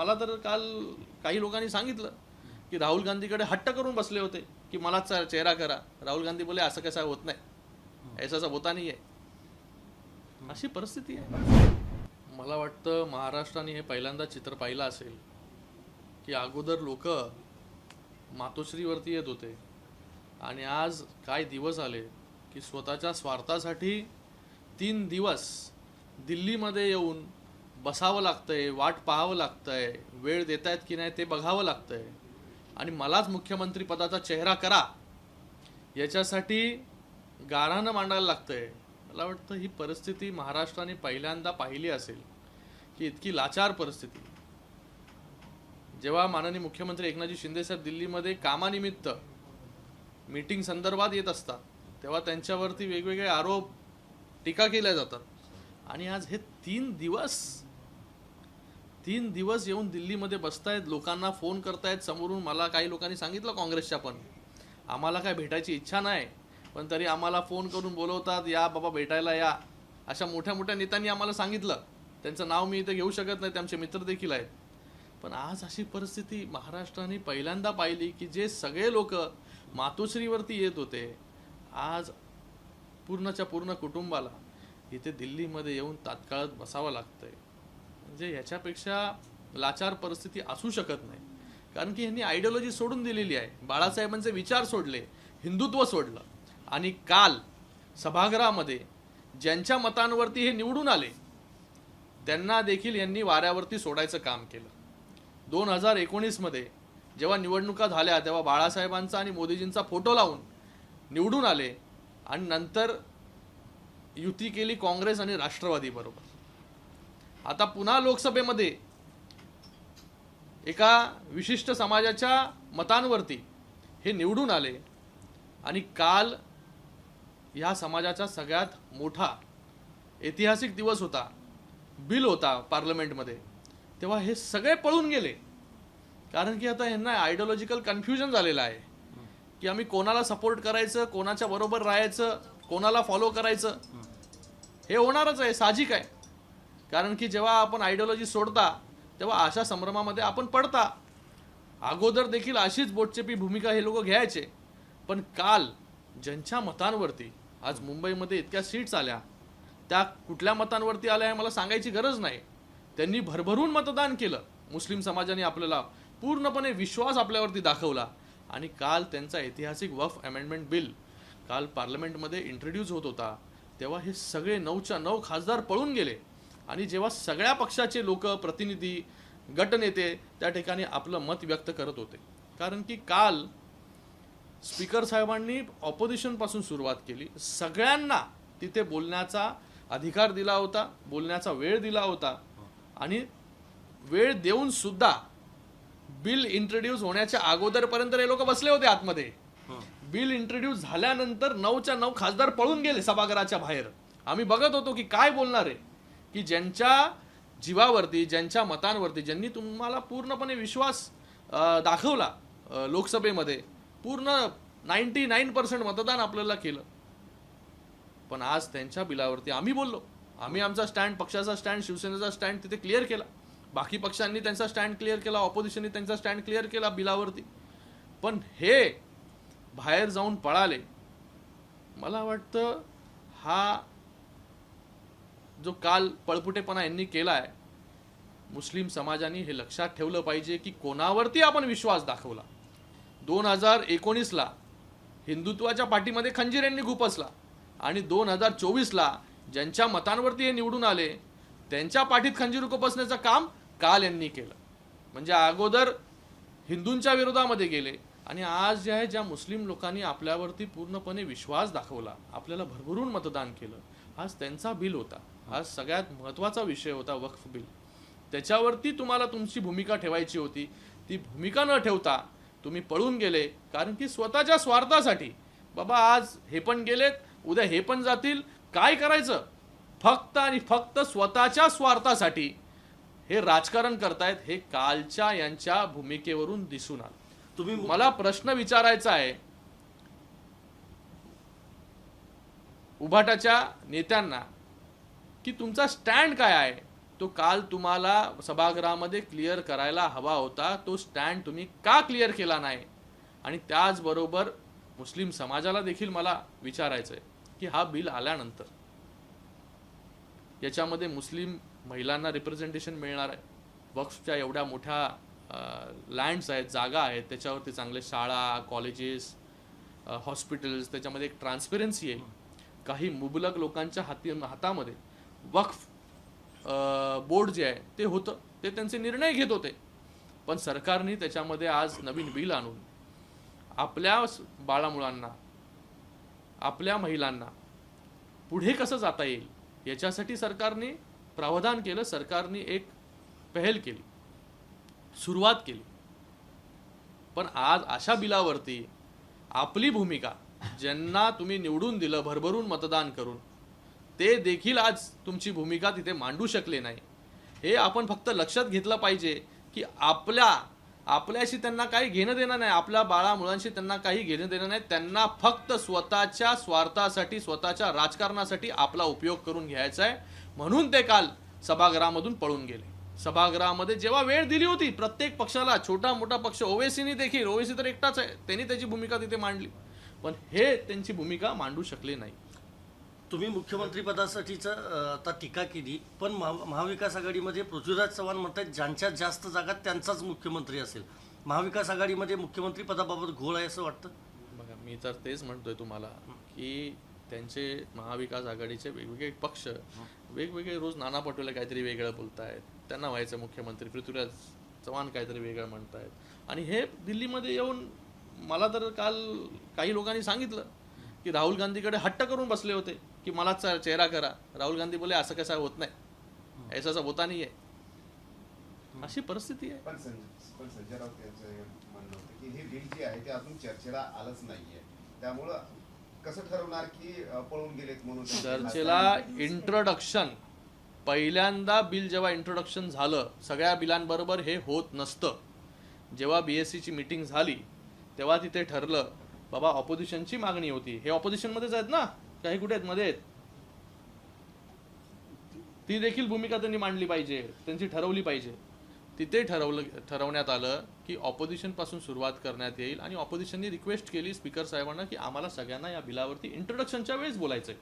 मला तर काल काही लोकांनी सांगितलं की राहुल गांधीकडे हट्ट करून बसले होते की मलाच चा- चेहरा करा. राहुल गांधी बोले असं कसं होत नाही. ऐसा सब होता नाही आहे अशी परिस्थिती आहे. मला वाटतं महाराष्ट्राने हे पहिल्यांदा चित्र पाहिलं असेल की अगोदर लोक मातोश्रीवरती येत होते. आणि आज काय दिवस आले की स्वतःच्या स्वार्थासाठी तीन दिवस दिल्लीमध्ये येऊन बसावं लागतंय वाट पाहावं लागतंय वेळ देत आहेत की नाही ते बघावं लागतंय. आणि मलाच मुख्यमंत्री पदाचा चेहरा करा. याच्यासाठी गारानं मांडायला लागतंय. मला वाटतं ही परिस्थिती महाराष्ट्राने पहिल्यांदा पाहिली असेल की इतकी लाचार परिस्थिती. जेव्हा माननीय मुख्यमंत्री एकनाथजी शिंदेसाहेब दिल्लीमध्ये कामानिमित्त मीटिंग संदर्भात येत असतात तेव्हा त्यांच्यावरती वेगवेगळे आरोप टीका केल्या जातात. आणि आज हे तीन दिवस तीन दिवस येऊन दिल्लीमध्ये बसतायत लोकांना फोन करतायत समोरून मला काही लोकांनी सांगितलं काँग्रेसच्या पण. आम्हाला काय भेटायची इच्छा नाही पण तरी आम्हाला फोन करून बोलवतात या बाबा भेटायला या. अशा मोठ्या मोठ्या नेत्यांनी आम्हाला सांगितलं. त्यांचं नाव मी इथे घेऊ शकत नाही त्यांचे आमचे मित्र देखील आहेत. पण आज अशी परिस्थिती महाराष्ट्राने पहिल्यांदा पाहिली की जे सगळे लोक मातोश्रीवरती येत होते आज पूर्णच्या पूर्ण कुटुंबाला इथे दिल्लीमध्ये येऊन तात्काळ बसावं लागतंय. म्हणजे ह्याच्यापेक्षा लाचार परिस्थिती असू शकत नाही. कारण की ह्यांनी आयडियोलॉजी सोडून दिलेली आहे. बाळासाहेबांचे विचार सोडले हिंदुत्व सोडलं. आणि काल सभागृहामध्ये ज्यांच्या मतांवरती हे निवडून आले त्यांना देखील यांनी वाऱ्यावरती सोडायचं काम केलं. दोन हजार एकोणीसमध्ये जेव्हा निवडणुका झाल्या तेव्हा बाळासाहेबांचा आणि मोदीजींचा फोटो लावून निवडून आले आणि नंतर युती केली काँग्रेस आणि राष्ट्रवादीबरोबर. आता पुन्हा लोकसभेमध्ये एका विशिष्ट समाजाच्या मतांवरती हे निवडून आले आणि काल ह्या समाजाचा सगळ्यात मोठा ऐतिहासिक दिवस होता बिल होता पार्लमेंटमध्ये तेव्हा हे सगळे पळून गेले. कारण की आता यांना आयडिओलॉजिकल कन्फ्युजन झालेलं आहे. की आम्ही कोणाला सपोर्ट करायचं कोणाच्या बरोबर राहायचं कोणाला फॉलो करायचं? हे होणारच आहे साहजिक आहे. कारण की जेव्हा आपण आयडिओलॉजी सोडता तेव्हा अशा संभ्रमामध्ये आपण पडता. अगोदर देखील अशीच बोटचेपी भूमिका हे लोक घ्यायचे. पण काल ज्यांच्या मतांवरती आज मुंबईमध्ये इतक्या सीट्स आल्या. त्या कुठल्या मतांवरती आल्या हे मला सांगायची गरज नाही. त्यांनी भरभरून मतदान केलं. मुस्लिम समाजाने आपल्याला पूर्णपणे विश्वास आपल्यावरती दाखवला. आणि काल त्यांचा ऐतिहासिक वफ अमेंडमेंट बिल काल पार्लमेंटमध्ये इंट्रोड्यूस होत होता. तेव्हा हे सगळे नऊच्या नऊ खासदार पळून गेले. आणि जेव्हा सगळ्या पक्षाचे लोक प्रतिनिधी गटनेते त्या ठिकाणी आपलं मत व्यक्त करत होते. कारण की काल स्पीकर साहेबांनी ऑपोजिशनपासून सुरुवात केली. सगळ्यांना तिथे बोलण्याचा अधिकार दिला होता बोलण्याचा वेळ दिला होता. आणि वेळ देऊन सुद्धा बिल इंट्रोड्यूस होण्याच्या अगोदरपर्यंत हे लोक बसले होते आतमध्ये. बिल इंट्रोड्यूस झाल्यानंतर नऊच्या नऊ खासदार पळून गेले सभागृहाच्या बाहेर. आम्ही बघत होतो की काय बोलणार आहे. की ज्यांच्या जीवावरती ज्यांच्या मतांवरती ज्यांनी तुम्हाला पूर्णपणे विश्वास दाखवला लोकसभेमध्ये पूर्ण नाईन्टी नाईन पर्सेंट मतदान आपल्याला केलं. पण आज त्यांच्या बिलावरती आम्ही बोललो. आम्ही आमचा स्टँड पक्षाचा स्टँड शिवसेनेचा स्टँड तिथे क्लिअर केला. बाकी पक्षांनी त्यांचा स्टँड क्लिअर केला ऑपोजिशननी त्यांचा स्टँड क्लिअर केला बिलावरती. पण हे बाहेर जाऊन पळाले मला वाटतं हा जो काल पळपुटेपणा यांनी केला आहे मुस्लिम समाजाने हे लक्षात ठेवलं पाहिजे की कोणावरती आपण विश्वास दाखवला. दोन हजार एकोणीसला हिंदुत्वाच्या पाठीमध्ये खंजीर यांनी घुपसला आणि दोन हजार चोवीसला ज्यांच्या मतांवरती हे निवडून आले त्यांच्या पाठीत खंजीर खुपसण्याचं काम काल यांनी केलं. म्हणजे अगोदर हिंदूंच्या विरोधामध्ये गेले आणि आज जे आहे ज्या मुस्लिम लोकांनी आपल्यावरती पूर्णपणे विश्वास दाखवला आपल्याला भरभरून मतदान केलं आज त्यांचा बिल होता. आज सगळ्यात महत्त्वाचा विषय होता वक्फ बिल. त्याच्यावरती तुम्हाला तुमची भूमिका ठेवायची होती. ती भूमिका न ठेवता तुम्ही पळून गेले. कारण की स्वतःच्या स्वार्थासाठी बाबा आज हे पण गेलेत उद्या हे पण जातील. काय करायचं? फक्त आणि फक्त स्वतःच्या स्वार्थासाठी हे राजकारण करतायत हे कालच्या यांच्या भूमिकेवरून दिसून आलं. तुम्ही मला प्रश्न विचारायचा आहे. उभाटाच्या नेत्यांना की तुमचा स्टँड काय आहे? तो काल तुम्हाला सभागृहामध्ये क्लिअर करायला हवा होता. तो स्टँड तुम्ही का क्लिअर केला नाही? आणि त्याचबरोबर मुस्लिम समाजाला देखील मला विचारायचं आहे की हा बिल आल्यानंतर याच्यामध्ये मुस्लिम महिलांना रिप्रेझेंटेशन मिळणार आहे. वक्फच्या एवढ्या मोठ्या लँड्स आहेत जागा आहेत. त्याच्यावरती चांगले शाळा कॉलेजेस हॉस्पिटल्स त्याच्यामध्ये एक ट्रान्सपेरन्सी येईल काही मुबलक लोकांच्या हाती हातामध्ये वक्फ बोर्ड जे आहे ते होतं. ते त्यांचे निर्णय घेत होते. पण सरकारने त्याच्यामध्ये आज नवीन बिल आणून आपल्या बाळामुळांना आपल्या महिलांना पुढे कसं जाता येईल याच्यासाठी सरकारने प्रावधान केलं. सरकारने एक पहल केली. सुरुवात केली. पण आज अशा बिलावरती आपली भूमिका ज्यांना तुम्ही निवडून दिलं भरभरून मतदान करून ते देखील आज तुमची भूमिका तिथे मांडू शकले नाही. हे आपण फक्त लक्षात घेतलं पाहिजे की आपल्या आपल्याशी त्यांना काही घेणं देणं नाही आपल्या बाळा मुलांशी त्यांना काही घेणं देणं नाही त्यांना फक्त स्वतःच्या स्वार्थासाठी स्वतःच्या राजकारणासाठी आपला उपयोग करून घ्यायचा आहे. म्हणून ते काल सभागृहामधून पळून गेले. सभागृहामध्ये जेव्हा वेळ दिली होती प्रत्येक पक्षाला छोटा मोठा पक्ष ओवेसीनी देखील ओवेसी तर एकटाच आहे त्यांनी त्याची भूमिका तिथे मांडली. पण हे त्यांची भूमिका मांडू शकले नाही. तुम्ही मुख्यमंत्रीपदासाठीचं आता टीका केली पण महा महाविकास आघाडीमध्ये पृथ्वीराज चव्हाण म्हणतात ज्यांच्या जास्त जागा त्यांचाच मुख्यमंत्री असेल. महाविकास आघाडीमध्ये मुख्यमंत्री पदाबाबत घोळ आहे असं वाटतं? बघा मी तर तेच म्हणतोय तुम्हाला की त्यांचे महाविकास आघाडीचे वेगवेगळे पक्ष वेगवेगळे रोज नाना पटोले काहीतरी वेगळं बोलतायत त्यांना व्हायचं मुख्यमंत्री पृथ्वीराज चव्हाण काहीतरी वेगळं म्हणतायत. आणि हे दिल्लीमध्ये येऊन मला तर काल काही लोकांनी सांगितलं की राहुल गांधीकडे हट्ट करून बसले होते. की मला चेहरा करा. राहुल गांधी बोले असं कसं होत नाही. ऐसा सब होता नाही आहे अशी परिस्थिती आहे. पण संजय पण संजय राऊत यांचं हे म्हणणं होतं की हे बिल जे आहे ते अजून चर्चेला आलंच नाहीये. त्यामुळं कसं ठरवणार की पळून गेलेत म्हणून चर्चेला इंट्रोडक्शन पहिल्यांदा बिल जेव्हा इंट्रोडक्शन झालं सगळ्या बिलांबरोबर हे होत नसतं. जेव्हा बी एस सीची मिटिंग झाली तेव्हा तिथे ठरलं बाबा ऑपोजिशनची मागणी होती. हे ऑपोजिशनमध्येच आहेत ना? काही कुठे आहेत? मध्ये आहेत. ती देखील भूमिका त्यांनी मांडली पाहिजे. त्यांची ठरवली पाहिजे. तिथे ठरवलं ठरवण्यात आलं की ऑपोजिशनपासून सुरुवात करण्यात येईल आणि ऑपोजिशनने रिक्वेस्ट केली स्पीकर साहेबांना की आम्हाला सगळ्यांना या बिलावरती इंट्रोडक्शनच्या वेळेस बोलायचंय.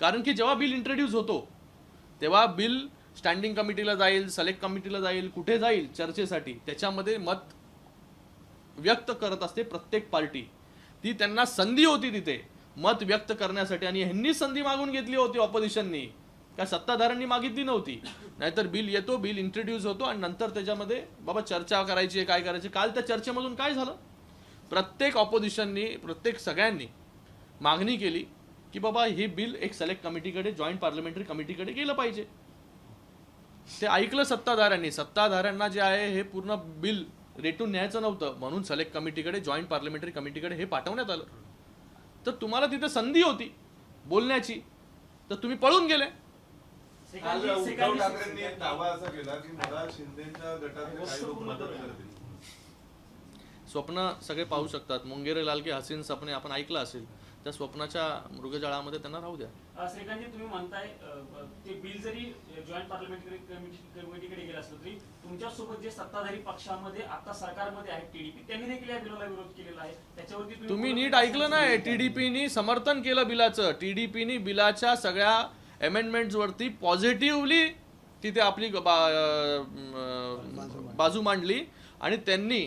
कारण की जेव्हा बिल इंट्रोड्यूस होतो तेव्हा बिल स्टँडिंग कमिटीला जाईल सलेक्ट कमिटीला जाईल कुठे जाईल चर्चेसाठी त्याच्यामध्ये मत व्यक्त करत असते प्रत्येक पार्टी ती त्यांना संधी होती तिथे. मत व्यक्त करण्यासाठी आणि ह्यांनी संधी मागून घेतली होती ऑपोजिशननी काय सत्ताधाऱ्यांनी मागितली नव्हती. नाहीतर बिल येतो बिल इंट्रोड्यूस होतो आणि नंतर त्याच्यामध्ये बाबा चर्चा करायची काय करायची. काल त्या चर्चेमधून काय झालं? प्रत्येक ऑपोजिशननी प्रत्येक सगळ्यांनी मागणी केली की बाबा हे बिल एक सिलेक्ट कमिटीकडे जॉईंट पार्लमेंटरी कमिटीकडे गेलं पाहिजे. ते ऐकलं सत्ताधाऱ्यांनी. सत्ताधाऱ्यांना जे आहे हे पूर्ण बिल रेटून न्यायचं नव्हतं. म्हणून सिलेक्ट कमिटीकडे जॉईंट पार्लमेंटरी कमिटीकडे हे पाठवण्यात आलं. तर तुम्हाला तिथे संधी होती बोलण्याची. तर तुम्ही पळून गेले. काल उद्धव ठाकरेंनी एक दावा असा केला की मला शिंदेच्या गटातले काही लोक मदत करतील. स्वप्न सगळे पाहू शकतात. मुंगेरे लाल की हसीन सपने आपण ऐकलं असेल. त्या स्वप्नाच्या मृगजळामध्ये त्यांना राहू द्या. अ, श्रीकांतजी तुम्ही म्हणताय ते बिल जरी जॉईंट कमिटीकडे गेलं असलं तरी तुमच्यासोबत जे सत्ताधारी पक्षामध्ये आता सरकारमध्ये आहेत टीडीपी त्यांनी देखील या बिलाला विरोध केलेला आहे. त्याच्यावरती तुम्ही नीट नाही. ऐकलं नाही टीडीपीनी समर्थन केलं बिलाचं. टीडीपीनी बिलाच्या सगळ्या amendments वरती पॉझिटिव्हली तिथे आपली बाजू मांडली. आणि त्यांनी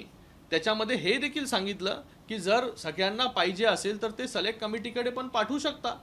त्याच्यामध्ये हे देखील सांगितलं की जर सगळ्यांना पाहिजे असेल तर ते सलेक्ट कमिटीकडे पण पाठवू शकता.